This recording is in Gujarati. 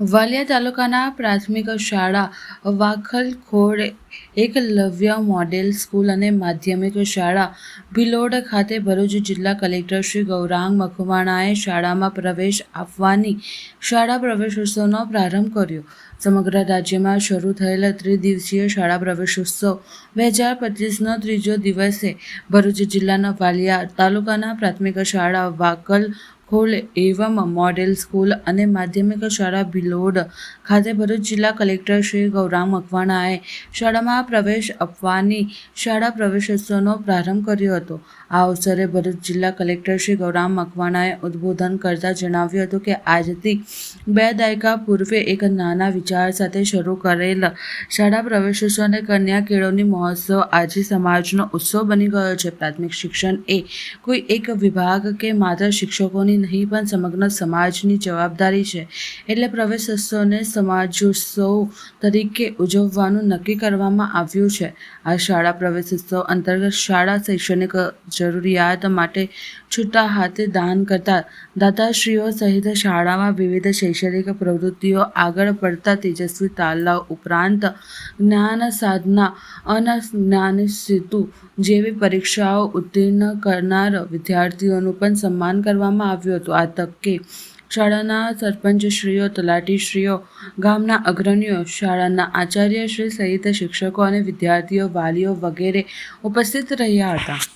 વાલિયા તાલુકાના પ્રાથમિક શાળા વાખલખોડ એકલવ્ય મોડેલ સ્કૂલ અને માધ્યમિક શાળા ભિલોડ ખાતે ભરૂચ જિલ્લા કલેક્ટર શ્રી ગૌરાંગ મકવાણાએ શાળામાં પ્રવેશ આપવાની શાળા પ્રવેશોત્સવનો પ્રારંભ કર્યો. સમગ્ર રાજ્યમાં શરૂ થયેલ ત્રિદિવસીય શાળા પ્રવેશોત્સવ બે હજાર પચીસનો ત્રીજો દિવસે ભરૂચ જિલ્લાના વાલિયા તાલુકાના પ્રાથમિક શાળા વાકલ ખોલ એવમ મોડેલ સ્કૂલ અને માધ્યમિક શાળા ભિલોડ ખાતે ભરૂચ જિલ્લા કલેક્ટર શ્રી ગૌરામ મકવાણાએ શાળામાં પ્રવેશ આપવાની શાળા પ્રવેશોત્સવનો પ્રારંભ કર્યો હતો. આ અવસરે ભરૂચ જિલ્લા કલેક્ટર શ્રી ગૌરામ મકવાણાએ ઉદ્બોધન કરતા જણાવ્યું હતું કે આજથી બે દાયકા પૂર્વે એક નાના વિચાર સાથે શરૂ કરેલ શાળા પ્રવેશોત્સવ અને કન્યા કેળવણી મહોત્સવ આજે સમાજનો ઉત્સવ બની ગયો છે. પ્રાથમિક શિક્ષણ એ કોઈ એક વિભાગ કે માત્ર શિક્ષકોની નહીં, પણ સમગ્ર સમાજની જવાબદારી છે. એટલે પ્રવેશોત્સવને સમાજોત્સવ તરીકે ઉજવવાનું નક્કી કરવામાં આવ્યું છે. આ શાળા પ્રવેશોત્સવ અંતર્ગત શાળા શૈક્ષણિક જરૂરિયાત માટે છૂટા હાથે દાન કરતા દાતાશ્રીઓ સહિત શાળામાં વિવિધ શૈક્ષણિક પ્રવૃત્તિઓ આગળ પડતા તેજસ્વી તાલાવ ઉપરાંત જ્ઞાન સાધના અને જ્ઞાન સેતુ જેવી પરીક્ષાઓ ઉત્તીર્ણ કરનાર વિદ્યાર્થીઓનું પણ સન્માન કરવામાં આવ્યું હતું. આ તકે શાળાના સરપંચશ્રીઓ, તલાટીશ્રીઓ, ગામના અગ્રણીઓ, શાળાના આચાર્યશ્રી સહિત શિક્ષકો અને વિદ્યાર્થીઓ, વાલીઓ વગેરે ઉપસ્થિત રહ્યા હતા.